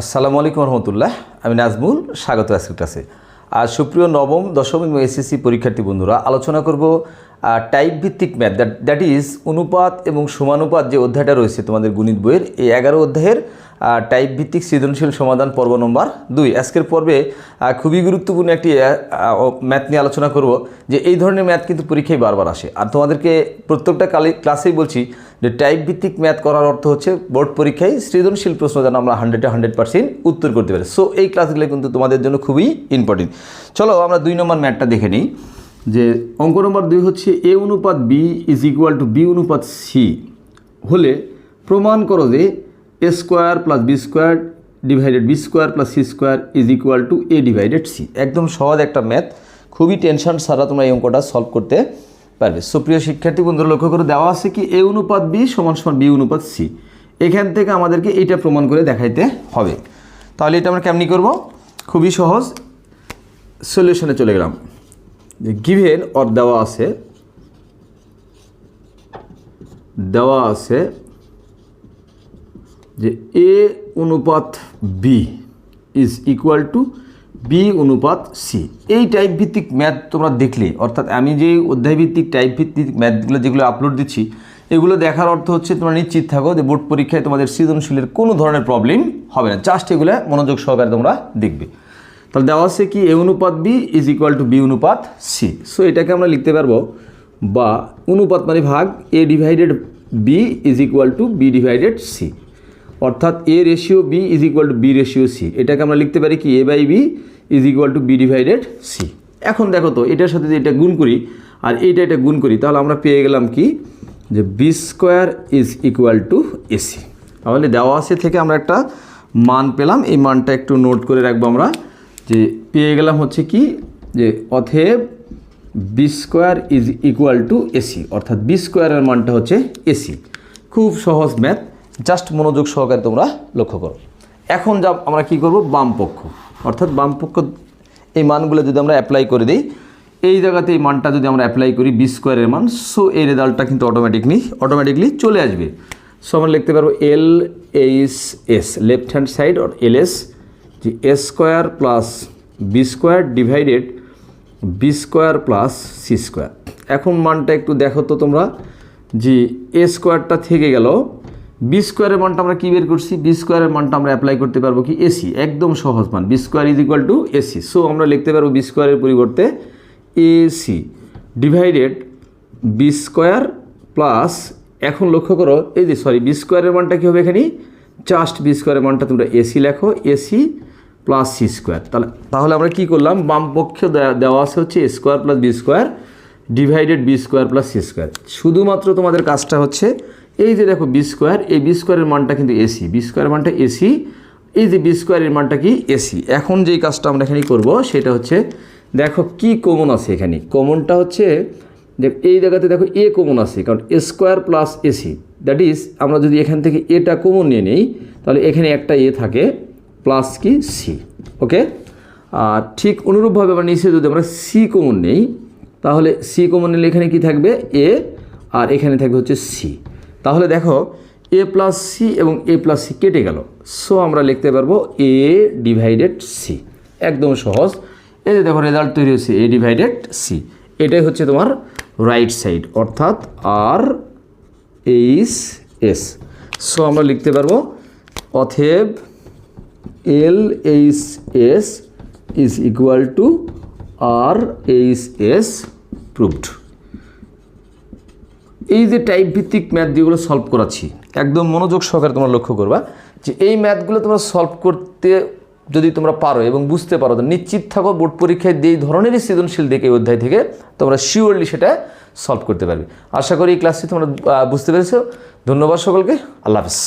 আসসালামু আলাইকুম রহমতুল্লাহ, আমি নাজমুল, স্বাগত আজকের ক্লাসে। আর সুপ্রিয় নবম, দশম এবং এসএসসি পরীক্ষার্থী বন্ধুরা, আলোচনা করব টাইপ ভিত্তিক ম্যাথ দ্যাট দ্যাট ইজ অনুপাত এবং সমানুপাত যে অধ্যায়টা রয়েছে তোমাদের গণিত বইয়ের, এই এগারো অধ্যায়ের টাইপ ভিত্তিক সৃজনশীল সমাধান পর্ব নম্বর দুই। আজকের পর্বে খুবই গুরুত্বপূর্ণ একটি ম্যাথ নিয়ে আলোচনা করব যে এই ধরনের ম্যাথ কিন্তু পরীক্ষায় বারবার আসে। আর তোমাদেরকে প্রত্যেকটা কালে ক্লাসেই বলছি যে টাইপ ভিত্তিক ম্যাথ করার অর্থ হচ্ছে বোর্ড পরীক্ষায় সৃজনশীল প্রশ্ন যেন আমরা হান্ড্রেডে হান্ড্রেড পার্সেন্ট উত্তর করতে পারি। সো এই ক্লাসগুলো কিন্তু তোমাদের জন্য খুবই ইম্পর্টেন্ট চলো আমরা দুই নম্বর ম্যাথটা দেখে নিই। যে অঙ্ক নম্বর দুই হচ্ছে এ অনুপাত B is equal to B অনুপাত সি। হলে প্রমাণ করো যে A square plus B square divided B square plus C square is equal to A divided C. একদম সহজ একটা ম্যাথ। খুবই টেনশন ছাড়া তোমরা এই অঙ্কটা সলভ করতে পারবে। সুপ্রিয় শিক্ষার্থী বন্ধুরা, লক্ষ্য করে, দেওয়া আছে কি এ অনুপাত বি সমান সমান বি অনুপাত সি। এখান থেকে আমাদেরকে এইটা প্রমাণ করে দেখাইতে হবে। তাহলে এটা আমরা কেমনি করব? খুবই সহজ। সলিউশনে চলে গেলাম। গিভেন অর দেওয়া আছে দেওয়া আছে যে এ অনুপাত B is equal to B অনুপাত সি এই টাইপ ভিত্তিক ম্যাথ তোমরা দেখলে, অর্থাৎ আমি যে অধ্যায় ভিত্তিক টাইপ ভিত্তিক ম্যাথগুলো যেগুলো আপলোড দিচ্ছি, এগুলো দেখার অর্থ হচ্ছে তোমরা নিশ্চিত থাকো যে বোর্ড পরীক্ষায় তোমাদের সৃজনশীলের কোনো ধরনের প্রবলেম হবে না। জাস্ট এগুলো মনোযোগ সহকারে তোমরা দেখবে। তাহলে দেওয়া আছে কি এ অনুপাত B is equal to B অনুপাত সি সো এটাকে আমরা লিখতে পারব বা অনুপাত মানে ভাগ A divided B is equal to B divided C অর্থাৎ A ratio B is equal to B ratio C এটাকে আমরা লিখতে পারি কি A by B is equal to B divided C এখন দেখো তো, এটার সাথে যদি এটা গুণ করি, আর এইটা এটা গুণ করি, তাহলে আমরা পেয়ে গেলাম কি? যে B square is equal to AC তাহলে দেওয়া আছে থেকে আমরা একটা মান পেলাম, এই মানটা একটু নোট করে রাখব আমরা। যে পেয়ে গেলাম হচ্ছে কি? যে অথেব B square is equal to AC অর্থাৎ বি স্কোয়ারের মানটা হচ্ছে এসি খুব সহজ ম্যাথ জাস্ট মনোযোগ সহকারে তোমরা লক্ষ্য করো। এখন যা আমরা কি করব? বাম পক্ষ। অর্থাৎ বাম পক্ষ, এই মানগুলো যদি আমরা অ্যাপ্লাই করে দিই, এই জায়গাতে এই মানটা যদি আমরা অ্যাপ্লাই করি বি স্কোয়ারের মান সো এই রেজাল্টটা কিন্তু অটোমেটিকলি অটোমেটিকলি চলে আসবে। সো আমরা লিখতে পারব L H S left hand side or L S যে A square plus B square divided B square plus C square. এখন মানটা একটু দেখো তো তোমরা, যে এ স্কোয়ারটা থেকে গেল, বি স্কোয়ারের মানটা আমরা কী বের করছি? বি স্কোয়ারের মানটা আমরা অ্যাপ্লাই করতে পারব কি? এসি একদম সহজ মান। B square is equal to AC so. আমরা লিখতে পারব বি স্কোয়ারের পরিবর্তে AC divided B square plus, এখন লক্ষ্য করো, এই যে সরি বি স্কোয়ারের মানটা কী হবে এখানে? জাস্ট বি স্কোয়ারের মানটা তোমরা এসি লেখো এসি প্লাস সি স্কোয়ার তাহলে তাহলে আমরা কী করলাম? বাম পক্ষে দেওয়া আছে হচ্ছে A square plus B square divided B square plus C square শুধুমাত্র তোমাদের কাজটা হচ্ছে, এই যে দেখো বি স্কোয়ার এই বি স্কোয়ারের মানটা কিন্তু এসি বি স্কোয়ারের মানটা এসি এই যে বি স্কোয়ারের মানটা কি এসি এখন যেই কাজটা আমরা এখানে করব, সেটা হচ্ছে, দেখো কি কমন আছে এখানে। কমনটা হচ্ছে এই জায়গাতে দেখো এ কমন আছে, কারণ A square plus AC that is আমরা যদি এখান থেকে এটা কমন নিয়ে নিই, তাহলে এখানে একটা এ থাকে প্লাস কি সি ওকে আর ঠিক অনুরূপভাবে আমরা নিচে যদি আমরা সি কমন নেই, তাহলে সি কমন নিলে এখানে কি থাকবে? এ আর এখানে থাকবে হচ্ছে সি তাহলে দেখো এ প্লাস সি এবং এ প্লাস সি কেটে গেল। সো আমরা লিখতে পারব এ ডিভাইডেড সি একদম সহজ। এই যে দেখো রেজাল্ট তৈরি হচ্ছে এ ডিভাইডেড সি এটাই হচ্ছে তোমার রাইট সাইড, অর্থাৎ আর এইচ এস। সো আমরা লিখতে পারব, অথেব L H S is equal to R H S proved. এই যে টাইপ ভিত্তিক ম্যাথ যেগুলো সলভ করাচ্ছি, একদম মনোযোগ সহকারে তোমরা লক্ষ্য করবা যে এই ম্যাথগুলো তোমরা সলভ করতে যদি তোমরা পারো এবং বুঝতে পারো, তো নিশ্চিত থাকো বোর্ড পরীক্ষায় যেই ধরনেরই সৃজনশীল দেখে এই অধ্যায় থেকে তোমরা শিওরলি সেটা সলভ করতে পারবে। আশা করি এই ক্লাসটি তোমরা বুঝতে পেরেছ। ধন্যবাদ সকলকে। আল্লাহ হাফেজ।